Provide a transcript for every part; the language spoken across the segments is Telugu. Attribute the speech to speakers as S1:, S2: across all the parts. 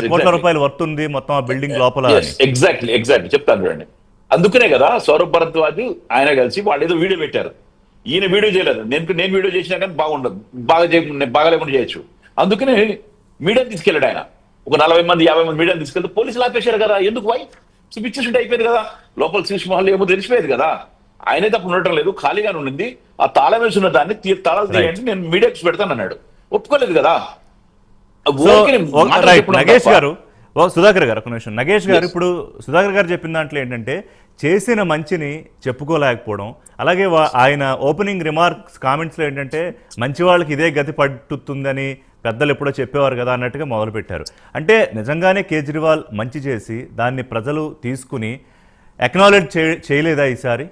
S1: కోట్ల రూపాయలు వర్త్ ఉంది మొత్తం ఆ బిల్డింగ్ లోపల.
S2: ఎగ్జాక్ట్లీ ఎగ్జాక్ట్లీ చెప్తాను చూడండి. అందుకనే కదా సౌరభ్ భరద్వాజ్ ఆయన కలిసి వాళ్ళు ఏదో వీడియో పెట్టారు. ఈయన వీడియో చేయలేదు. నేను నేను వీడియో చేసినా కానీ బాగుండదు. బాగా చే బాగా లేకుండా చేయొచ్చు. అందుకనే మీడియా తీసుకెళ్ళాడు ఆయన. ఒక నలభై మంది యాభై మంది మీడియా తీసుకెళ్తే పోలీసులు ఆపేశారు కదా. ఎందుకు? వై చూపించేసి అయిపోయింది కదా. లోపల శిశు మహల్ ఏమో తెలిసిపోయేది కదా. ఆయనైతే అప్పుడు ఉండటం లేదు. ఖాళీగానే ఉండింది. ఆ తాళం వేసి ఉన్న దాన్ని తాళాలు తీయండి. నేను మీడియాకి పెడతాను అన్నాడు ఒప్పుకోలేదు కదా.
S1: నగేష్. గారు ఓ సుధాకర్ గారు ఒక నిమిషం. నగేష్ గారు ఇప్పుడు సుధాకర్ గారు చెప్పిన దాంట్లో ఏంటంటే చేసిన మంచిని చెప్పుకోలేకపోవడం అలాగే ఆయన ఓపెనింగ్ రిమార్క్స్ కామెంట్స్లో ఏంటంటే మంచి వాళ్ళకి ఇదే గతి పట్టుతుందని పెద్దలు ఎప్పుడో చెప్పేవారు కదా అన్నట్టుగా మొదలుపెట్టారు. అంటే నిజంగానే కేజ్రీవాల్ మంచి చేసి దాన్ని ప్రజలు తీసుకుని అక్నాలెడ్జ్ చే చేయలేదా ఈసారి?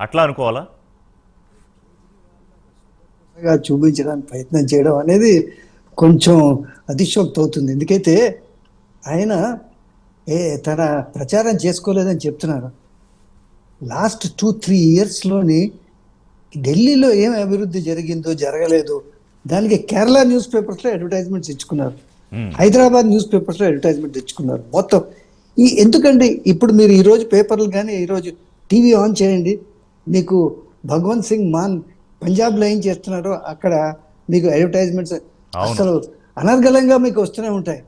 S1: అట్లా అనుకోవాలా?
S3: చూపించడానికి ప్రయత్నం చేయడం అనేది కొంచెం అతిశోక్తి అవుతుంది ఎందుకైతే ఆయన ఏ తన ప్రచారం చేసుకోలేదని చెప్తున్నారు. లాస్ట్ టూ త్రీ ఇయర్స్లోని ఢిల్లీలో ఏం అభివృద్ధి జరిగిందో జరగలేదు. దానికి కేరళ న్యూస్ పేపర్స్లో అడ్వర్టైజ్మెంట్స్ ఇచ్చుకున్నారు.
S1: Hmm.
S3: హైదరాబాద్ న్యూస్ పేపర్స్లో అడ్వర్టైజ్మెంట్ ఇచ్చుకున్నారు. మొత్తం ఈ ఎందుకంటే ఇప్పుడు మీరు ఈరోజు పేపర్లు కానీ ఈరోజు టీవీ ఆన్ చేయండి. మీకు భగవంత్ సింగ్ మాన్ పంజాబ్లో ఏం చేస్తున్నారో అక్కడ మీకు అడ్వర్టైజ్మెంట్స్. అసలు అనర్గళంగా మీకు వస్తూనే ఉంటాయి.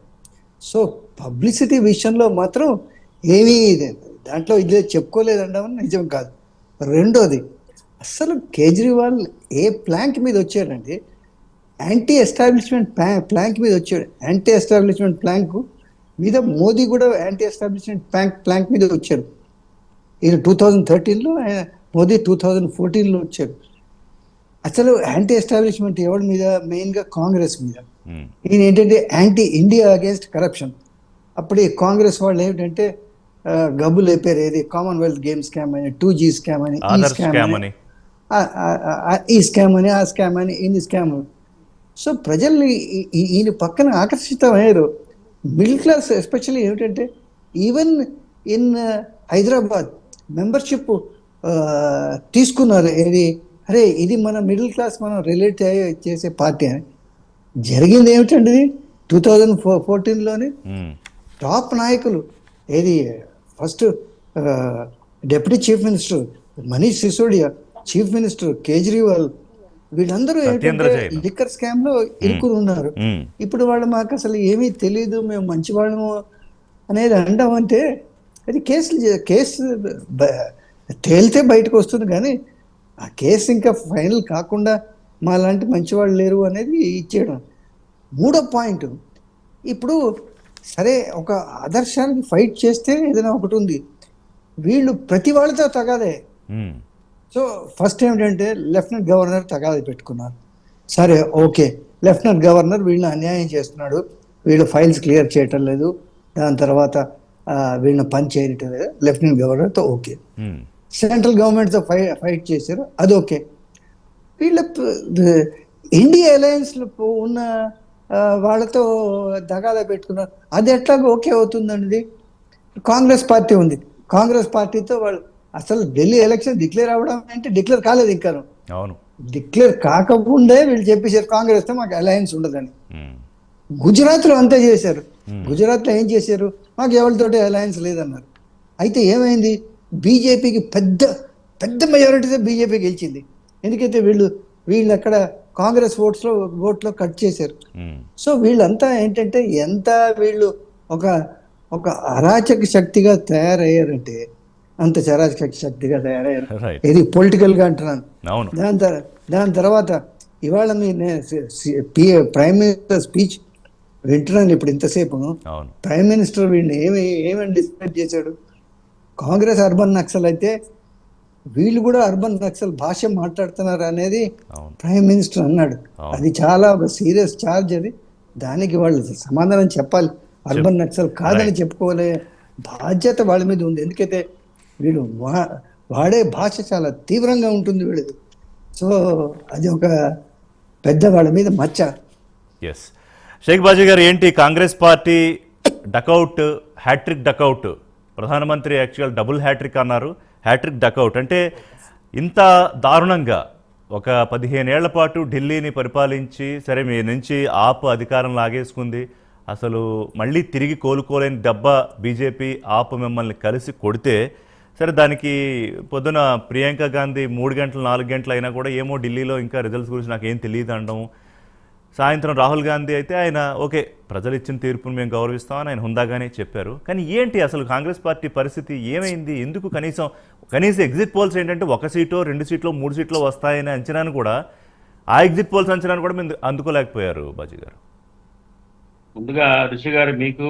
S3: సో పబ్లిసిటీ విషయంలో మాత్రం ఏమీ దాంట్లో ఇది చెప్పుకోలేదండమని నిజం కాదు. రెండోది అసలు కేజ్రీవాల్ ఏ ప్లాంక్ మీద వచ్చాడండి యాంటీ ఎస్టాబ్లిష్మెంట్ ప్లాంక్ మీద వచ్చాడు. యాంటీ ఎస్టాబ్లిష్మెంట్ ప్లాంక్ మీద మోదీ కూడా యాంటీ ఎస్టాబ్లిష్మెంట్ ప్లాంక్ ప్లాంక్ మీద వచ్చాడు. ఈయన టూ థౌజండ్ థర్టీన్లో ఆయన మోదీ టూ థౌజండ్ ఫోర్టీన్లో వచ్చాడు. అసలు యాంటీ ఎస్టాబ్లిష్మెంట్ ఎవరి మీద? మెయిన్గా కాంగ్రెస్ మీద.
S1: ఉమ్.
S3: ఈయన ఏంటంటే యాంటీ ఇండియా అగేన్స్ట్ కరప్షన్ అప్పుడు ఈ కాంగ్రెస్ వాళ్ళు ఏమిటంటే గబ్బులు అయిపోయారు ఏది? కామన్వెల్త్ గేమ్ స్కామ్ అని టూ జీ స్కామ్ అని ఈ స్కామ్ అని. ఈ స్కామ్ అని ఆ స్కామ్ అని ఇన్ని స్కామ్ సో ప్రజల్ని ఈ- ఈ- ఈయన పక్కన ఆకర్షితమయ్యారు. మిడిల్ క్లాస్ ఎస్పెషల్లీ ఏమిటంటే ఈవెన్ ఇన్ హైదరాబాద్ మెంబర్షిప్ తీసుకున్నారు. ఏది? అరే ఇది మన మిడిల్ క్లాస్ మనం రిలేట్ చేసే పార్టీ అని జరిగింది ఏమిటండి టూ థౌజండ్ ఫోర్ ఫోర్టీన్లోని
S1: ఉమ్.
S3: టాప్ నాయకులు ఏది first deputy chief minister Manish Sisodia chief minister Kejriwal వీళ్ళందరూ. లిక్కర్ స్కామ్లో ఇరుకుని ఉన్నారు
S1: ఉమ్.
S3: ఇప్పుడు వాళ్ళు మాకు అసలు ఏమీ తెలియదు మేము మంచి వాళ్ళము అనేది అంటామంటే అది కేసులు కేసు తేలితే బయటకు వస్తుంది కానీ ఆ కేసు ఇంకా ఫైనల్ కాకుండా మా లాంటి మంచి వాళ్ళు లేరు అనేది ఇచ్చేయడం. మూడో పాయింట్ ఇప్పుడు సరే ఒక ఆదర్శానికి ఫైట్ చేస్తే ఏదైనా ఒకటి ఉంది. వీళ్ళు ప్రతి వాళ్ళతో తగాదే. సో ఫస్ట్ ఏమిటంటే లెఫ్టినెంట్ గవర్నర్ తగాది పెట్టుకున్నారు. సరే ఓకే. లెఫ్టినెంట్ గవర్నర్ వీళ్ళని అన్యాయం చేస్తున్నాడు. వీళ్ళు ఫైల్స్ క్లియర్ చేయటం లేదు. దాని తర్వాత వీళ్ళని పని చేయటం లేదు. లెఫ్టినెంట్ గవర్నర్తో ఓకే. సెంట్రల్ గవర్నమెంట్తో ఫై ఫైట్ చేశారు. అది ఓకే. వీళ్ళ ఇండియా అలయన్స్లో ఉన్న వాళ్ళతో దగాదా పెట్టుకున్నారు. అది ఎట్లాగో ఓకే అవుతుందండి కాంగ్రెస్ పార్టీ ఉంది. కాంగ్రెస్ పార్టీతో వాళ్ళు అసలు ఢిల్లీ ఎలక్షన్ డిక్లేర్ అవ్వడం అంటే డిక్లేర్ కాలేదు ఇంకా.
S1: అవును.
S3: డిక్లేర్ కాకముందే వీళ్ళు చెప్పేశారు కాంగ్రెస్తో మాకు అలయన్స్ ఉండదని. గుజరాత్లో అంతే చేశారు. గుజరాత్లో ఏం చేశారు? మాకు ఎవరితోటి అలయన్స్ లేదన్నారు. అయితే ఏమైంది? బీజేపీకి పెద్ద పెద్ద మెజారిటీతో బీజేపీ గెలిచింది. ఎందుకైతే వీళ్ళు వీళ్ళు అక్కడ కాంగ్రెస్ ఓట్స్లో ఓట్లో కట్ చేశారు. సో వీళ్ళంతా ఏంటంటే ఎంత వీళ్ళు ఒక ఒక అరాచక శక్తిగా తయారయ్యారంటే అంత చరాచక శక్తిగా తయారయ్యారు. ఇది పొలిటికల్గా అంటున్నాను. దాని తర్వాత దాని తర్వాత ఇవాళ మీ ప్రైమ్ మినిస్టర్ స్పీచ్ వింటున్నాను ఇప్పుడు ఇంతసేపు. ప్రైమ్ మినిస్టర్ వీడిని ఏమి ఏమని డిస్క్రైబ్ చేశాడు? కాంగ్రెస్ అర్బన్ నక్సల్ అయితే వీళ్ళు కూడా అర్బన్ నక్సల్ భాష మాట్లాడుతున్నారు అనేది ప్రైమ్ మినిస్టర్ అన్నాడు. అది చాలా ఒక సీరియస్ ఛార్జ్ అది. దానికి వాళ్ళు సమాధానం చెప్పాలి. అర్బన్ నక్సల్ కాదని చెప్పుకోలే బాధ్యత వాళ్ళ మీద ఉంది. ఎందుకైతే వీళ్ళు వా- వాడే భాష చాలా తీవ్రంగా ఉంటుంది వీళ్ళది సో అది ఒక పెద్ద వాళ్ళ మీద మచ్చ.
S1: ఎస్ షేక్ బాజీ గారు ఏంటి Congress party duck out hattrick duck out ప్రధానమంత్రి యాక్చువల్ డబుల్ హ్యాట్రిక్ అన్నారు. హ్యాట్రిక్ డకౌట్ అంటే ఇంత దారుణంగా ఒక పదిహేనేళ్ళ పాటు ఢిల్లీని పరిపాలించి సరే మీ నుంచి ఆప్ అధికారం లాగేసుకుంది. అసలు మళ్ళీ తిరిగి కోలుకోలేని దెబ్బ బీజేపీ ఆప్ మిమ్మల్ని కలిసి కొడితే సరే దానికి పొద్దున ప్రియాంక గాంధీ మూడు గంటలు నాలుగు గంటలు అయినా కూడా ఏమో ఢిల్లీలో ఇంకా రిజల్ట్స్ గురించి నాకు ఏం తెలియదు అనడం సాయంత్రం రాహుల్ గాంధీ అయితే ఆయన ఓకే ప్రజలు ఇచ్చిన తీర్పును మేము గౌరవిస్తామని ఆయన హుందాగానే చెప్పారు. కానీ ఏంటి అసలు కాంగ్రెస్ పార్టీ పరిస్థితి? ఏమైంది? ఎందుకు కనీసం కనీసం ఎగ్జిట్ పోల్స్ ఏంటంటే ఒక సీటో రెండు సీట్లో మూడు సీట్లో వస్తాయనే అంచనాను కూడా ఆ ఎగ్జిట్ పోల్స్ అంచనాను కూడా మీరు అందుకోలేకపోయారు బాజీ గారు.
S4: ముందుగా ఋషి గారు మీకు